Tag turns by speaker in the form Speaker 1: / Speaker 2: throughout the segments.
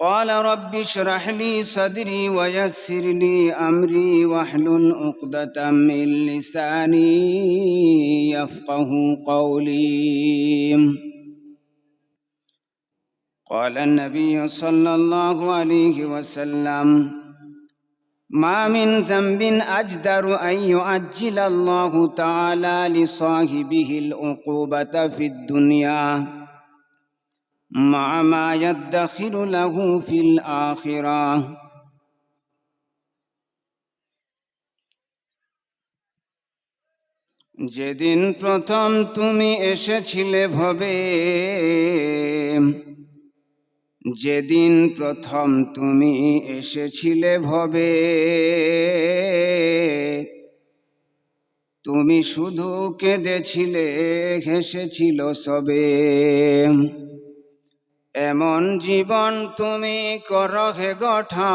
Speaker 1: قال رب اشرح لي صدري ويسر لي أمري واحلل عقدة من لساني يفقه قولي. قال النبي صلى الله عليه وسلم ما من ذنب أجدر أن يؤجل الله تعالى لصاحبه العقوبة في الدنيا. مع ما يدخر له في الآخرة যেদিন প্রথম তুমি এসেছিলে ভবে যেদিন প্রথম তুমি এসেছিলে ভবে তুমি শুধু কেঁদেছিলে হেসেছিল সবে এমন জীবন তুমি করহে গঠন।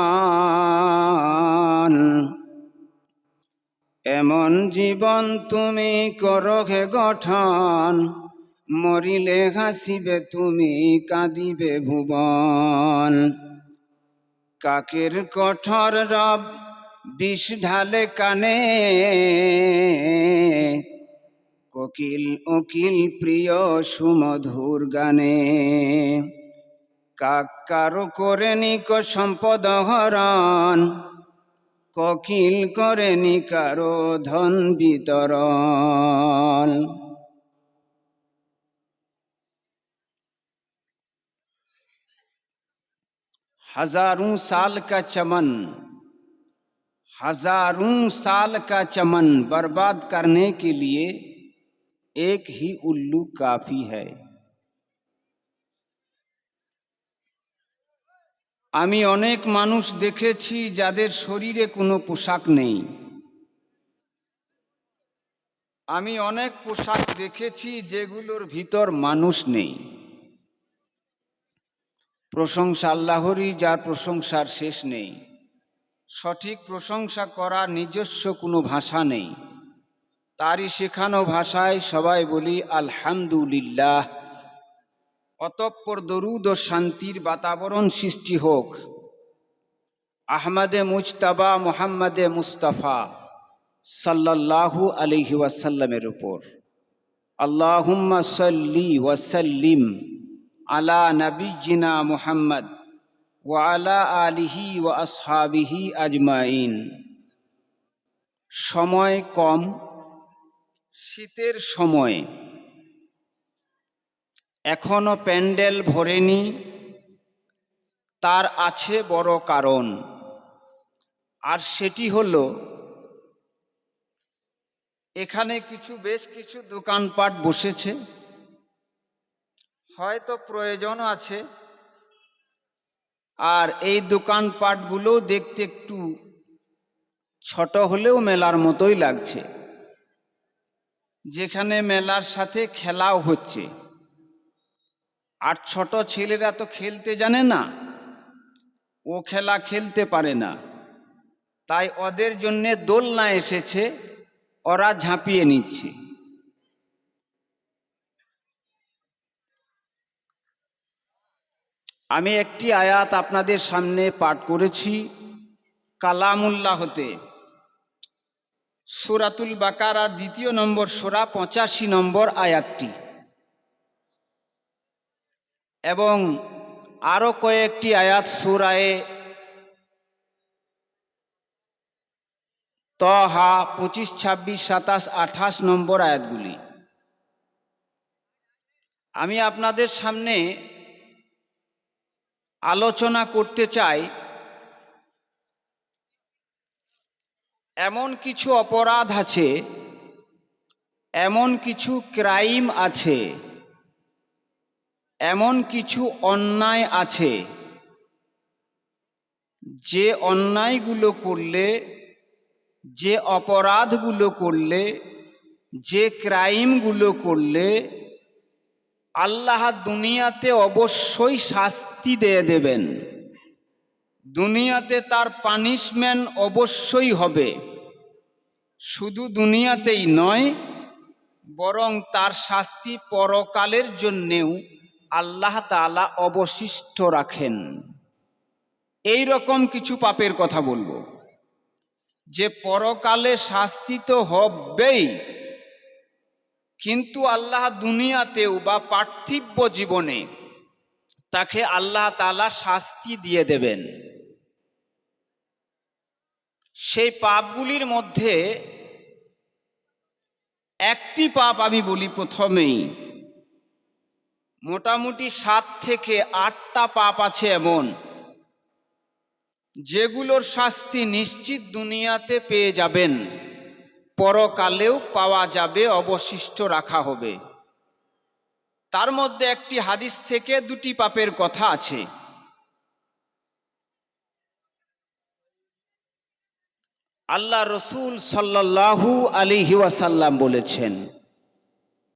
Speaker 1: এমন জীবন তুমি করহে গঠন। মরিলে হাসিবে, তুমি কাঁদিবে ভুবন। কাকের কঠর রব বিষ ঢালে কানে। কোকিল উকিল প্রিয় সুমধুর গানে। কাক কারো করে নিক সম্পদ হরণ ককিল করে কারো ধন বিতরণ हजारों साल का चमन हजारों साल का चमन बर्बाद करने के लिए एक ही उल्लू काफी है আমি অনেক মানুষ দেখেছি যাদের শরীরে কোনো পোশাক নেই। আমি অনেক পোশাক দেখেছি যেগুলোর ভিতর মানুষ নেই। প্রশংসা আল্লাহরই, যার প্রশংসার শেষ নেই। সঠিক প্রশংসা করার নিজস্ব কোনো ভাষা নেই। তারই শেখানো ভাষায় সবাই বলি, আলহামদুলিল্লাহ। অতঃপর দরুদ ও শান্তির বাতাবরণ সৃষ্টি হোক। আহমদে মুজতাবা, মোহাম্মদে মুস্তাফা সাল্লাল্লাহু আলহি ওয়াসাল্লামের উপর। আল্লাহুম্মা সাল্লি ওয়াসাল্লিম আলা নবীজিনা মুহাম্মদ ওয়ালা আলিহি ওয়া আসহাবিহি আজমাইন। সময় কম, শীতের সময় এখনও প্যান্ডেল ভরেনি। তার আছে বড় কারণ। আর সেটি হলো, এখানে কিছু বেশ কিছু দোকানপাট বসেছে। হয়তো প্রয়োজন আছে। আর এই দোকানপাটগুলো দেখতে একটু ছোট হলেও মেলার মতোই লাগছে। যেখানে মেলার সাথে খেলাও হচ্ছে। আর ছোট ছেলেরা তো খেলতে জানে না। ও খেলা খেলতে পারে না। তাই ওদের জন্যে দোলনা এসেছে, ওরা ঝাঁপিয়ে নিচ্ছে। আমি একটি আয়াত আপনাদের সামনে পাঠ করেছি, কালামুল্লাহ হতে। সুরাতুল বাকারা দ্বিতীয় নম্বর, সোরা পঁচাশি নম্বর আয়াতটি। এবং আরও কয়েকটি আয়াত সুরায়ে তহা পঁচিশ, ছাব্বিশ, সাতাশ, আঠাশ নম্বর আয়াতগুলি। আমি আপনাদের সামনে আলোচনা করতে চাই এমন কিছু অপরাধ আছে, এমন কিছু ক্রাইম আছে এমন কিছু অন্যায় আছে যে অন্যায়গুলো করলে, যে অপরাধগুলো করলে, যে ক্রাইমগুলো করলে আল্লাহ দুনিয়াতে অবশ্যই শাস্তি দিয়ে দেবেন। দুনিয়াতে তার পানিশমেন্ট অবশ্যই হবে। শুধু দুনিয়াতেই নয়, বরং তার শাস্তি পরকালের জন্যেও আল্লাহ তালা অবশিষ্ট রাখেন। এই রকম কিছু পাপের কথা বলব। যে পরকালে শাস্তি তো হবেই, কিন্তু আল্লাহ দুনিয়াতেও বা পার্থিব্য জীবনে তাকে আল্লাহ তালা শাস্তি দিয়ে দেবেন। সেই পাপগুলির মধ্যে একটি পাপ আমি বলি প্রথমেই মোটামুটি সাত থেকে আটটা পাপ আছে এমন। যেগুলোর শাস্তি নিশ্চিত দুনিয়াতে পেয়ে যাবেন। পরকালেও পাওয়া যাবে, অবশিষ্ট রাখা হবে। তার মধ্যে একটি হাদিস থেকে দুটি পাপের কথা আছে। আল্লাহ রসুল সাল্লাল্লাহু আলিহি ওয়াসাল্লাম বলেছেন